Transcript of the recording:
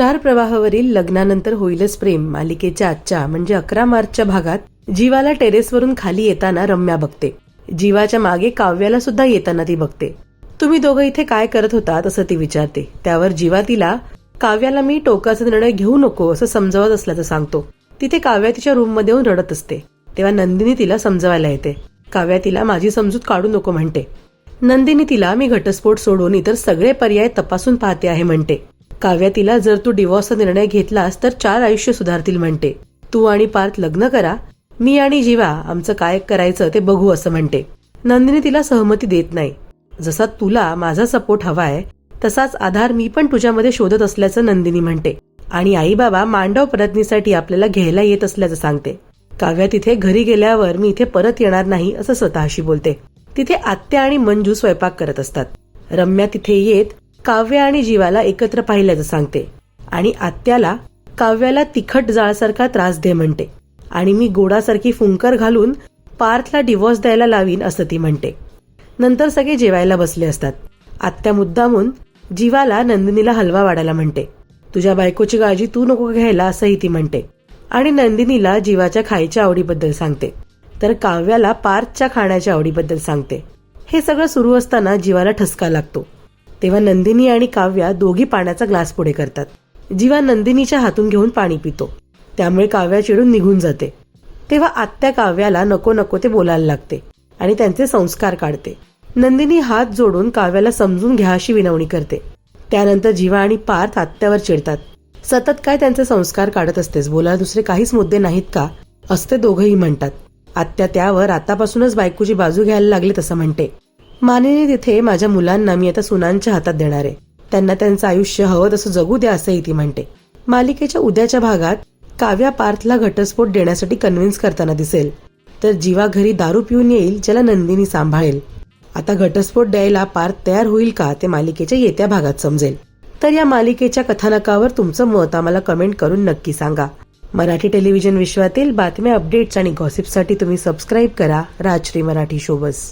Star प्रवाहावरील लग्नानंतर होईलच प्रेम. मालिकेच्या आजच्या म्हणजे अकरा मार्चच्या भागात जीवाला टेरेसवरून खाली येताना रम्या बघते. जीवाच्या मागे काव्याला सुद्धा येताना ती बघते. तुम्ही दोघं इथे काय करत होता असं ती विचारते. त्यावर जीवा तिला काव्याला मी टोकाचा निर्णय घेऊ नको असं समजावत असल्याचं सांगतो. तिथे काव्या तिच्या रूममध्ये येऊन रडत असते. तेव्हा नंदिनी तिला समजवायला येते. काव्या तिला माझी समजूत काढू नको म्हणते. नंदिनी तिला मी घटस्फोट सोडून इतर सगळे पर्याय तपासून पाहते आहे म्हणते. काव्या तिला जर तू डिवॉर्सचा निर्णय घेतलास तर चार आयुष्य सुधारतील म्हणते. तू आणि पार्थ लग्न करा मी आणि जीवा आमचं काय करायचं ते बघू असं म्हणते. नंदिनी तिला सहमती देत नाही. जसा तुला माझा सपोर्ट हवाय तसाच आधार मी पण तुझ्यामध्ये शोधत असल्याचं नंदिनी म्हणते. आणि आई बाबा मांडव प्रज्ञेसाठी आपल्याला घ्यायला येत असल्याचं सांगते. काव्या तिथे घरी गेल्यावर मी इथे परत येणार नाही असं स्वतःशी बोलते. तिथे आत्या आणि मंजू स्वयंपाक करत असतात. रम्या तिथे येत काव्य आणि जीवाला एकत्र पाहिल्याचं सांगते. आणि आत्याला काव्याला तिखट जाळसारखा त्रास दे म्हणते. आणि मी गोडासारखी फुंकर घालून पार्थला डिवॉर्स द्यायला लावीन असं ती म्हणते. नंतर सगळे जेवायला बसले असतात. आत्या मुद्दामून जीवाला नंदिनीला हलवा वाढायला म्हणते. तुझ्या बायकोची काळजी तू नको घ्यायला असंही ती म्हणते. आणि नंदिनीला जीवाच्या खायच्या आवडीबद्दल सांगते. तर काव्याला पार्थच्या खाण्याच्या आवडीबद्दल सांगते. हे सगळं सुरू असताना जीवाला ठसका लागतो. तेव्हा नंदिनी आणि काव्या दोघी पाण्याचा ग्लास पुढे करतात. जीवा नंदिनीच्या हातून घेऊन पाणी पितो. त्यामुळे काव्या चिडून निघून जाते. तेव्हा आत्या काव्याला नको नको ते बोलायला लागते आणि त्यांचे संस्कार काढते. नंदिनी हात जोडून काव्याला समजून घ्या अशी विनवणी करते. त्यानंतर जीवा आणि पार्थ आत्यावर चिडतात. सतत काय त्यांचे संस्कार काढत असतेस? बोलायला दुसरे काहीच मुद्दे नाहीत का? असते दोघंही म्हणतात. आत्या त्यावर आतापासूनच बायकोची बाजू घ्यायला लागली तसं म्हणते. मानिनी तिथे माझ्या मुलांना मी आता सुनांच्या हातात देणार आहे. त्यांना त्यांचं आयुष्य हवं तसं जगू द्या असंही ती म्हणते. मालिकेच्या उद्याच्या भागात काव्या पार्थला घटस्फोट देण्यासाठी कन्व्हिन्स करताना दिसेल. तर जीवा घरी दारू पिऊन येईल ज्याला नंदिनी सांभाळेल. आता घटस्फोट द्यायला पार्थ तयार होईल का ते मालिकेच्या येत्या भागात समजेल. तर या मालिकेच्या कथानकावर तुमचं मत आम्हाला कमेंट करून नक्की सांगा. मराठी टेलिव्हिजन विश्वातील बातम्या अपडेट्स आणि गॉसिपसाठी तुम्ही सबस्क्राईब करा. राजश्री मराठी शोबस.